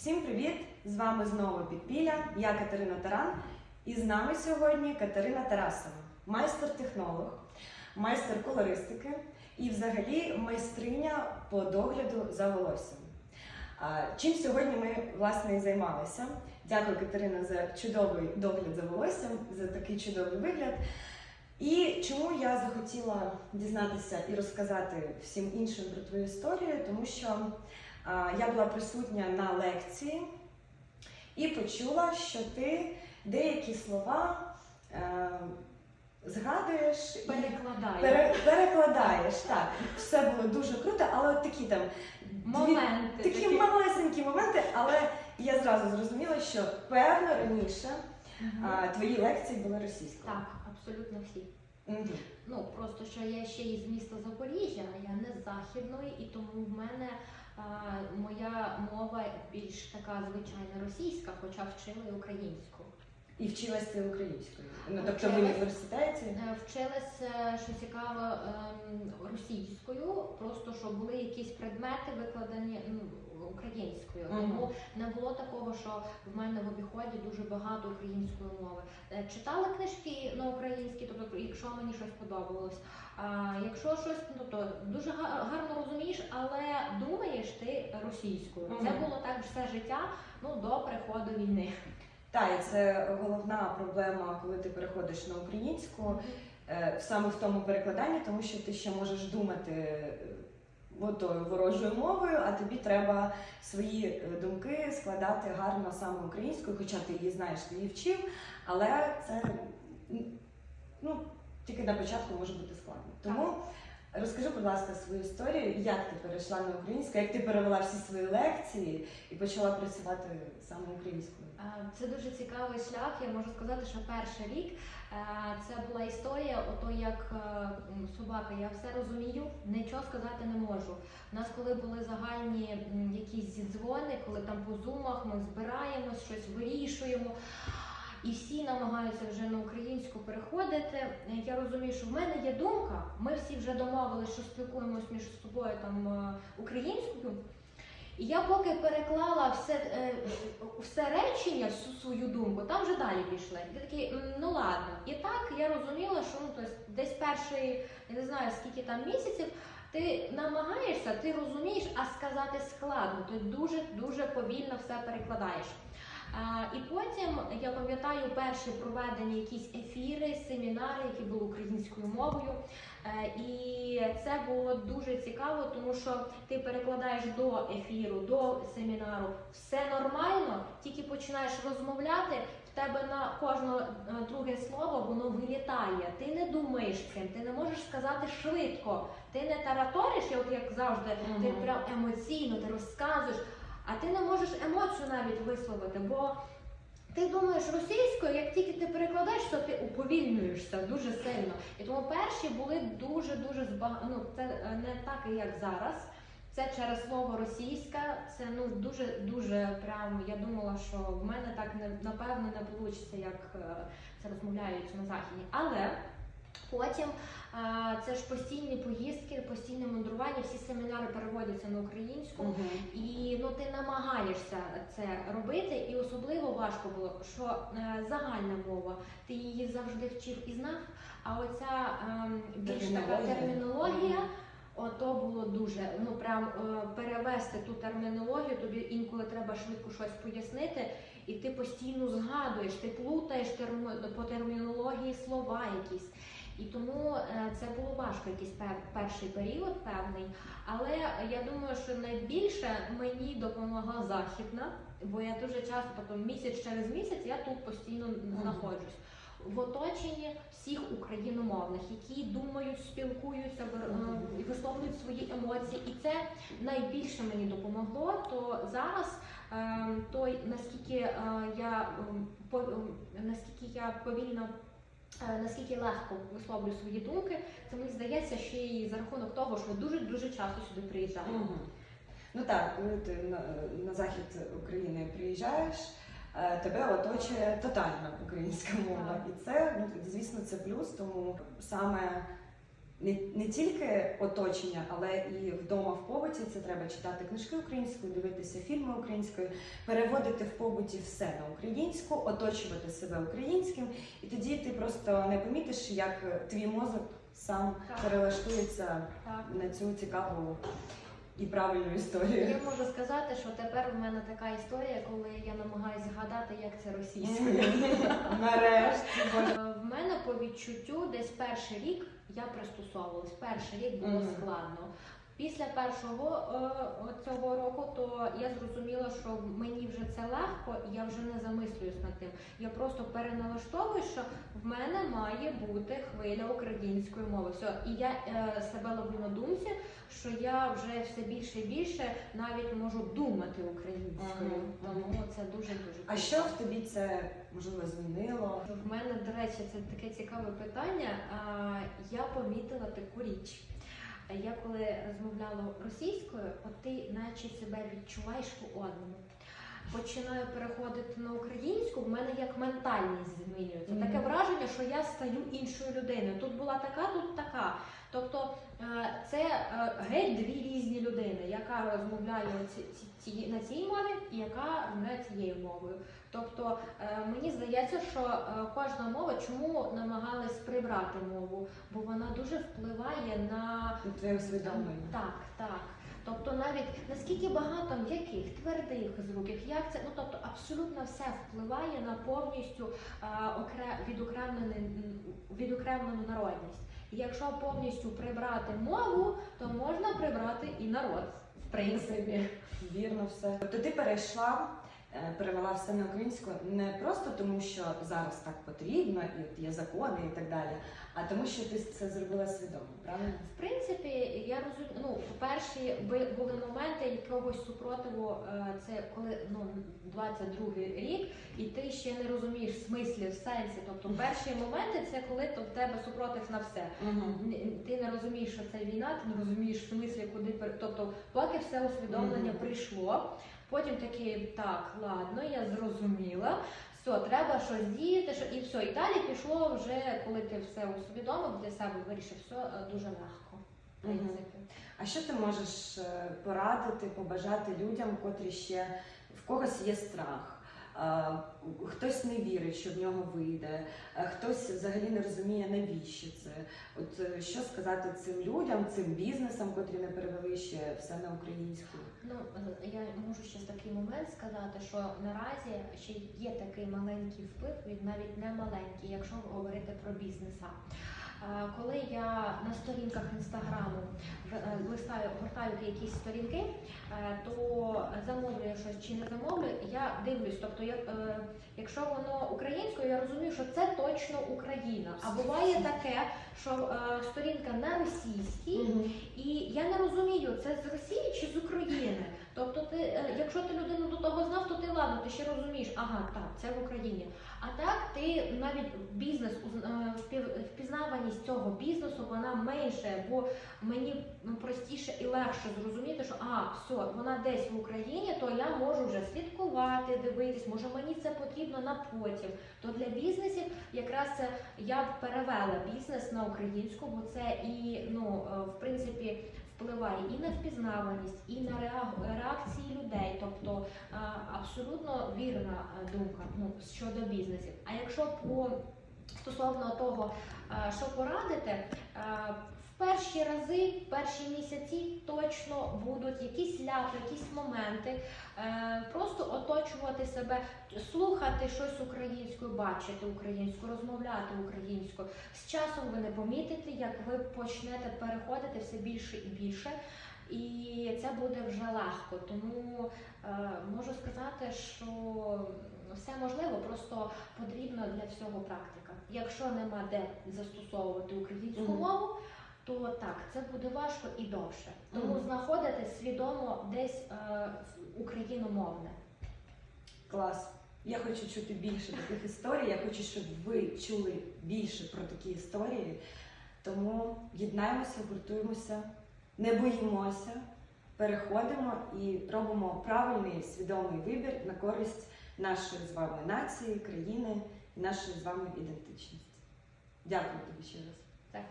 Всім привіт! З вами знову Підпілля. Я Катерина Таран. І з нами сьогодні Катерина Тарасова, майстер-технолог, майстер колористики і взагалі майстриня по догляду за волоссям. Чим сьогодні ми власне і займалися. Дякую, Катерина, за чудовий догляд за волоссям, за такий чудовий вигляд. І чому я захотіла дізнатися і розказати всім іншим про твою історію, тому що я була присутня на лекції і почула, що ти деякі слова е, згадуєш і перекладаю перекладаєш. Так, все було дуже круто, але от такі там моменти. такі малесенькі моменти, але я зразу зрозуміла, що певно раніше а, твої лекції були російською. Так, абсолютно всі. Ну просто що я ще із міста Запоріжжя, а я не з західної, і тому в мене а, моя мова більш така звичайна російська, хоча вчили і українську. І вчилась ти українською. Ну, тобто в університеті. Е, Вчилась, що цікаво, ем, російською, просто що були якісь предмети викладені ну, українською. Мгм. Тому не було такого, що в мене в обіході дуже багато української мови. Е, Читала книжки на українській, тобто, якщо мені щось подобалось. А якщо щось, ну то дуже га- гарно розумієш, але думаєш ти російською. Це було так все життя, ну до приходу війни. Так, і це головна проблема, коли ти переходиш на українську, е, саме в тому перекладанні, тому що ти ще можеш думати отою ворожою мовою, а тобі треба свої е, думки складати гарно саме українською, хоча ти її знаєш, ти її вчив, але це ну, тільки на початку може бути складно. Тому розкажи, будь ласка, свою історію, як ти перейшла на українську, як ти перевела всі свої лекції і почала працювати саме українською. Це дуже цікавий шлях. Я можу сказати, що перший рік е, це була історія, ото як е, собака. Я все розумію, нічого сказати не можу. У нас, коли були загальні якісь зідзвони, коли там по зумах ми збираємось, щось вирішуємо. І всі намагаються вже на українську переходити. Я розумію, що в мене є думка. Ми всі вже домовилися, що спілкуємось між собою там е, українською. І я поки переклала все, е, все речення, всю свою думку, там вже далі пішли. Я такий, ну ладно. І так я розуміла, що ну, тобто, десь перший, я не знаю скільки там місяців, ти намагаєшся, ти розумієш, а сказати складно. Ти дуже-дуже повільно все перекладаєш. І потім я пам'ятаю перші проведені якісь ефіри, семінари, які були українською мовою. Е, І це було дуже цікаво, тому що ти перекладаєш до ефіру, до семінару, все нормально, тільки починаєш розмовляти. В тебе на кожне е, друге слово воно вилітає. Ти не думаєш цим, ти не можеш сказати швидко. Ти не тараториш, як, як завжди, ти прям емоційно, ти розказуєш, а ти не можеш емоцію навіть висловити, бо ти думаєш російською, як тільки ти перекладаєш, то ти уповільнюєшся дуже сильно. І тому перші були дуже дуже збаг... ну, це е, не так, як зараз. Це через слово російська. Це ну дуже дуже прям. Я думала, що в мене так не напевно не вийде, як е, це розмовляють на західні. Але потім е, це ж постійні поїздки, постійне мандрування, всі семінари переводяться на українську. І ну ти намагаєшся це робити, і особливо важко було, що е, загальна мова, ти її завжди вчив і знав. А оця ем, більш така Термінологія. термінологія, ото було дуже ну прям е, перевести ту термінологію. Тобі інколи треба швидко щось пояснити, і ти постійно згадуєш, ти плутаєш терм- по термінології слова якісь. І тому е, це було важко, якийсь перший період певний. Але я думаю, що найбільше мені допомогла західна, бо я дуже часто, тобто місяць через місяць, я тут постійно знаходжусь. В оточенні всіх україномовних, які думають, спілкуються, е, висловлюють свої емоції, і це найбільше мені допомогло. То зараз е, той наскільки я наскільки я повільно. Е, Наскільки легко висловлюю свої думки, це мені здається ще й за рахунок того, що я дуже дуже часто сюди приїжджаю. Угу. Ну так, коли ти на, на захід України приїжджаєш, е, тебе оточує тотальна українська мова. Так. І це, ну звісно, це плюс, тому саме не, не тільки оточення, але і вдома в побуті. Це треба читати книжки українською, дивитися фільми українською, переводити в побуті все на українську, оточувати себе українським, і тоді ти просто не помітиш, як твій мозок сам Так. перелаштується Так. на цю цікаву і правильну історію. Я можу сказати, що тепер у мене така історія, коли я намагаюся згадати, як це російською. Нарешті. Е, В мене по відчуттю десь перший рік я пристосовувалась. Перший рік було складно. Після першого е, цього року, то я зрозуміла, що мені вже це легко, і я вже не замислююсь над тим. Я просто переналаштовую, що в мене має бути хвиля української мови. Все, і я е, себе ловлю на думці, що я вже все більше і більше навіть можу думати українською. Мгм, Тому це дуже дуже А що в тобі це можливо змінило? в мене, до речі, це таке цікаве питання. Я помітила таку річ. Я коли розмовляла російською, от ти наче себе відчуваєш по-одному. Починаю переходити на українську, в мене як ментальність змінюється. Таке враження, що я стаю іншою людиною. Тут була така, тут така. Тобто е, це е, геть дві різні людини, яка розмовляє на цій мові і яка розмовляє цією мовою. Тобто е, мені здається, що кожна мова чому намагались прибрати мову, бо вона дуже впливає на Твоє усвідомлення. так, так. Тобто навіть наскільки багато м'яких, твердих звуків, як це, ну тобто абсолютно все впливає на повністю е, окре, відокремлену народність. Якщо повністю прибрати мову, то можна прибрати і народ, в принципі. Вірно, все. Ти перейшла, перевела все на українську не просто тому, що зараз так потрібно, і от є закони і так далі, а тому, що ти це зробила свідомо, правильно? В принципі, я розумію, ну, би- були моменти якогось супротиву, е, це коли ну, 22 рік, і ти ще не розумієш в смислі, в сенсі. Тобто перші моменти це коли то в тебе супротив на все. Н- Ти не розумієш, що це війна, ти не розумієш в смислі, куди Тобто, поки все усвідомлення Мгм. прийшло, потім такий, так, ладно, я зрозуміла. Все, треба щось діяти, що і все. І далі пішло вже, коли ти все усвідомив для себе, вирішив, все е, дуже легко. Принципі. А що ти можеш е, порадити, побажати людям, котрі ще в когось є страх? Хтось не вірить, що в нього вийде, хтось взагалі не розуміє, навіщо це. От е, що сказати цим людям, цим бізнесам, котрі не перевели ще все на українську? Ну, е, я можу ще такий момент сказати, що наразі ще є такий маленький вплив, він навіть не маленький, якщо говорити про бізнеса. Е, Коли я на сторінках інстаграму в- е, листаю, гортаю якісь сторінки, е, то замовлюю щось чи не замовлю, я дивлюсь. Тобто, я, якщо воно українською, я розумію, що це точно Україна. А буває таке, що сторінка на російській, і я не розумію, це з Росії чи з України. Тобто, ти, е, якщо ти людину до того знав, то ти ладно, ти ще розумієш, ага, так, це в Україні. А так ти навіть бізнес, е, впізнаваність цього бізнесу вона менше, бо мені ну, простіше і легше зрозуміти, що а, все, вона десь в Україні, то я можу вже слідкувати, дивитись, може мені це потрібно на потім. То для бізнесів якраз це я б перевела бізнес на українську, бо це і ну е, впливає і на впізнаваність, і на реакції людей. Тобто абсолютно вірна е, думка ну, щодо бізнесів. А якщо по стосовно того, е, що порадити, е, перші рази, перші місяці точно будуть якісь ляпи, якісь моменти. Е, Просто оточувати себе, слухати щось українською, бачити українською, розмовляти українською. З часом ви не помітите, як ви почнете переходити все більше і більше. І це буде вже легко. Тому е, можу сказати, що все можливо, просто потрібно для всього практика. Якщо нема де застосовувати українську мову, то так, це буде важко і довше. Тому Мгм. знаходити свідомо десь е, україномовне. Клас. Я хочу чути більше таких історій. Я хочу, щоб ви чули більше про такі історії. Тому єднаємося, гуртуємося, не боїмося, переходимо і робимо правильний свідомий вибір на користь нашої з вами нації, країни і нашої з вами ідентичності. Дякую тобі ще раз. Так.